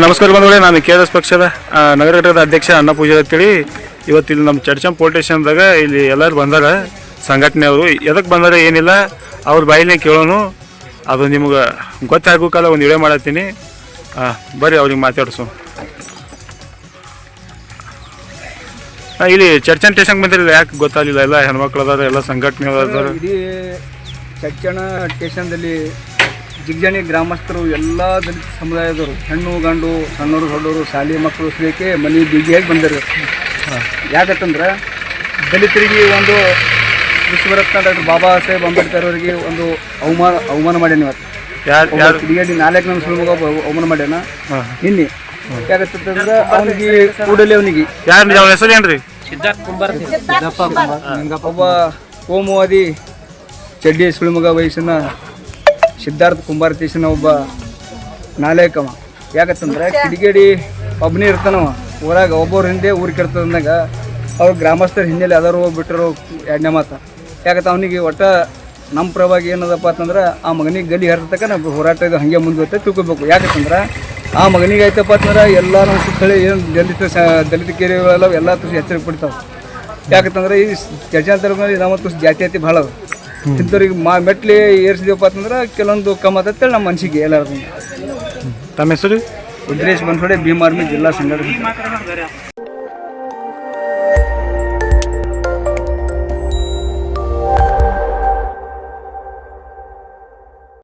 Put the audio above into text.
ನಮಸ್ಕಾರ ಬಂಧುಗಳೇ ನಾನು ಕೆ ಎಸ್ ಪಕ್ಷದ ನಗರ ಘಟಕದ ಅಧ್ಯಕ್ಷ ಅಣ್ಣ ಪೂಜಾರಿ ಅಂತೇಳಿ ಇವತ್ತು ಇಲ್ಲಿ ನಮ್ಮ ಚಡ್ಚಂ ಪೋಲ್ ಸ್ಟೇಷನ್ದಾಗ ಇಲ್ಲಿ ಎಲ್ಲರೂ ಬಂದಾರ ಸಂಘಟನೆಯವರು ಎದಕ್ಕೆ ಬಂದಾರ ಏನಿಲ್ಲ ಅವ್ರ ಬಾಯಿನೇ ಕೇಳೋನು. ಅದು ನಿಮ್ಗೆ ಗೊತ್ತಾಗೋ ಕಾಲ ಒಂದು ವಿಡಿಯೋ ಮಾಡತ್ತೀನಿ. ಆ, ಬರ್ರಿ ಅವ್ರಿಗೆ ಮಾತಾಡ್ಸು. ಆ, ಇಲ್ಲಿ ಚರ್ಚನ್ ಸ್ಟೇಷನ್ಗೆ ಬಂದಿರಲಿಲ್ಲ ಯಾಕೆ ಗೊತ್ತಾಗಲಿಲ್ಲ? ಎಲ್ಲ ಹೆಣ್ಮಕ್ಳು ಎಲ್ಲ ಸಂಘಟನೆ ಚಚ್ಚಣ ಸ್ಟೇಷನ್ದಲ್ಲಿ ಜಿಗ್ಜಾಣಿ ಗ್ರಾಮಸ್ಥರು ಎಲ್ಲ ದಲಿತ ಸಮುದಾಯದವರು ಹೆಣ್ಣು ಗಂಡು ಸಣ್ಣವರು ದೊಡ್ಡವರು ಶಾಲೆ ಮಕ್ಕಳು ಸೇರಿಕೆ ಮನೆ ಬಿಗಿಯಾಗಿ ಬಂದರು? ಯಾಕಂತಂದ್ರೆ ದಲಿತರಿಗೆ ಒಂದು ವಿಶ್ವರತ್ನ ಡಾಕ್ಟರ್ ಬಾಬಾ ಸಾಹೇಬ್ ಅಂಬೇಡ್ಕರ್ ಅವರಿಗೆ ಒಂದು ಅವಮಾನ ಅವಮಾನ ಮಾಡ್ಯಾನ ಇವತ್ತು. ಕಿಡಿಗೇಡಿ ನಾಲ್ಕು ನಮ್ಮ ಸುಳ್ಮಗ ಅವಮಾನ ಮಾಡ್ಯಾನ. ನಿನ್ನೆ ಯಾಕಂತಂದ್ರೆ ಅವನಿಗೆ ಕೂಡಲೇ ಅವನಿಗೆ ಹೆಸರು ಏನ್ರಿ? ಒಬ್ಬ ಕೋಮುವಾದಿ ಚಡ್ಡಿ ಸುಳಿಮಗ ವಯಸ್ಸಿನ ಸಿದ್ಧಾರ್ಥ ಕುಂಬಾರ ತೀಸಿನ ಒಬ್ಬ ನಾಲೇಕವ. ಯಾಕಂತಂದ್ರೆ ಕಿಡಿಗೇಡಿ ಒಬ್ಬನೇ ಇರ್ತಾನವ. ಊರಾಗ ಒಬ್ಬರ ಹಿಂದೆ ಊರಿಗೆ ಕೆಡ್ತದಂದಾಗ ಅವ್ರು ಗ್ರಾಮಸ್ಥರ ಹಿನ್ನೆಲೆ ಅದಾರು ಬಿಟ್ಟರು ಎರಡನೇ ಮಾತ. ಯಾಕಂತ ಅವನಿಗೆ ಒಟ್ಟ ನಮ್ಮ ಪ್ರಭಾಗ ಏನದಪ್ಪ ಅಂತಂದ್ರೆ ಆ ಮಗನಿಗೆ ಗಲಿ ಹರ್ತಕ್ಕ ನಾವು ಹೋರಾಟ ಇದು ಹಾಗೆ ಮುಂದುವತ್ತೆ ತಿಳ್ಕೊಬೇಕು. ಯಾಕಂತಂದ್ರೆ ಆ ಮಗನಿಗೆ ಆಯ್ತಪ್ಪ ಅಂತಂದ್ರೆ ಎಲ್ಲ ನಮ್ಮ ಸುತ್ತಳಿ ಏನು ದಲಿತ ಸ ದಲಿತ ಕೇರಿಗಳೆಲ್ಲ ಎಲ್ಲ ತುಸು ಎಚ್ಚರಿಕೆ ಪಡ್ತಾವೆ. ಯಾಕಂತಂದ್ರೆ ಈ ಜಜಾಂತರ ನಮ್ಮ ತುಸು ಜಾತಿ ಭಾಳ ಅದ ಇಂಥವ್ರಿಗೆ ಮಾ ಮೆಟ್ಲಿ ಏರ್ಸಿದೀವಪ್ಪ ಅಂತಂದ್ರೆ ಕೆಲವೊಂದು ಕಮ್ಮ ಅಂತೇಳಿ ನಮ್ಮ ಮನ್ಸಿಗೆ ಎಲ್ಲಾರ್ದು ತಮ್ಮ ಹೆಸರು? ರುದ್ರೇಶ್ ಬನ್ಸೋಡೆ ಭೀಮಾರ್ಮಿ ಜಿಲ್ಲಾ ಸಂಘಟನೆ.